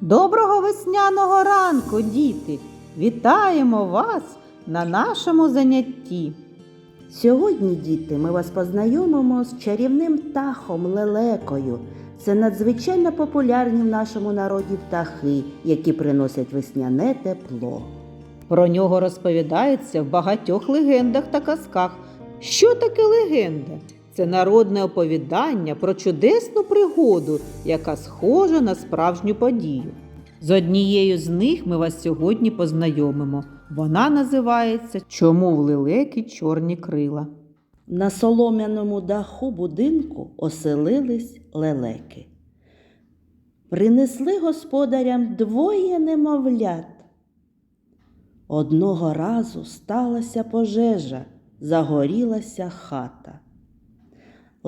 Доброго весняного ранку, діти! Вітаємо вас на нашому занятті. Сьогодні, діти, ми вас познайомимо з чарівним птахом лелекою. Це надзвичайно популярні в нашому народі птахи, які приносять весняне тепло. Про нього розповідається в багатьох легендах та казках. Що таке легенда? Це народне оповідання про чудесну пригоду, яка схожа на справжню подію. З однією з них ми вас сьогодні познайомимо. Вона називається Чому в лелеки чорні крила. На солом'яному даху будинку оселились лелеки. Принесли господарям двоє немовлят. Одного разу сталася пожежа, загорілася хата.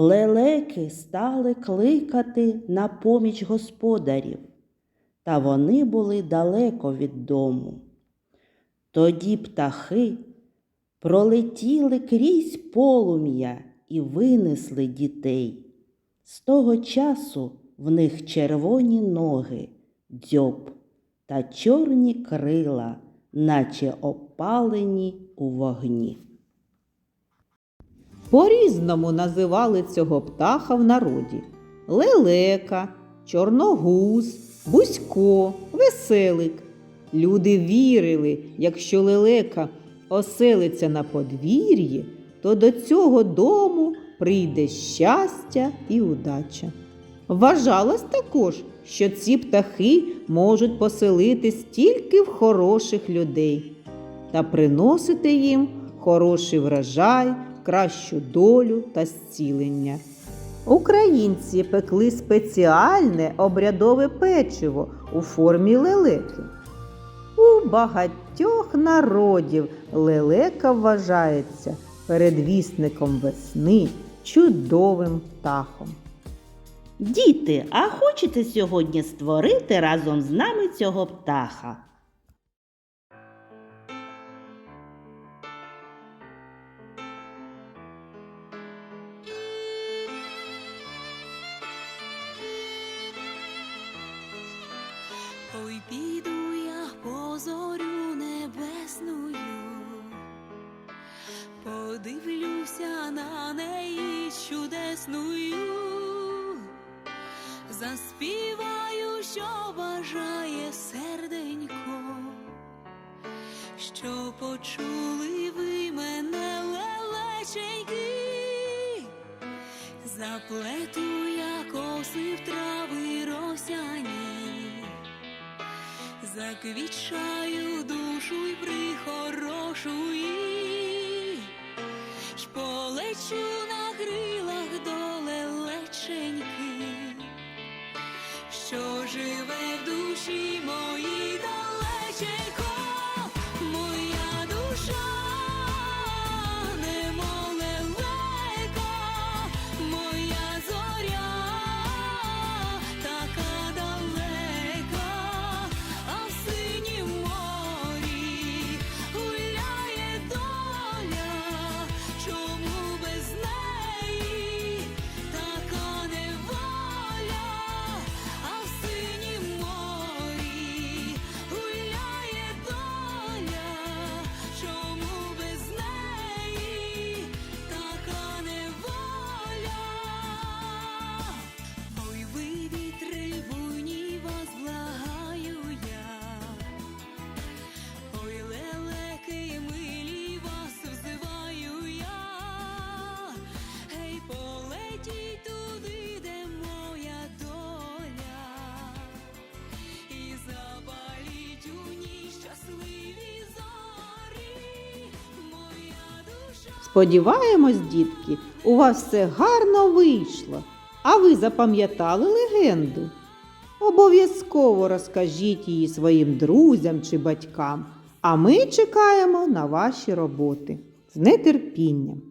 Лелеки стали кликати на поміч господарів, та вони були далеко від дому. Тоді птахи пролетіли крізь полум'я і винесли дітей. З того часу в них червоні ноги, дзьоб та чорні крила, наче опалені у вогні. По-різному називали цього птаха в народі: лелека, чорногуз, бузько, веселик. Люди вірили, якщо лелека оселиться на подвір'ї, то до цього дому прийде щастя і удача. Вважалось також, що ці птахи можуть поселитись тільки в хороших людей та приносити їм хороший врожай, кращу долю та зцілення. Українці пекли спеціальне обрядове печиво у формі лелеки. У багатьох народів лелека вважається передвісником весни, чудовим птахом. Діти, а хочете сьогодні створити разом з нами цього птаха? Піду я по зорю небесною, подивлюся на неї чудесною, заспіваю, що бажає серденько, що почули ви мене лелеченьки, заплету я коси в Заквічаю душу й прихорошу ж полечу на крилах до лелеченьки, що живе Сподіваємось, дітки, у вас все гарно вийшло. А ви запам'ятали легенду? Обов'язково розкажіть її своїм друзям чи батькам, а ми чекаємо на ваші роботи з нетерпінням.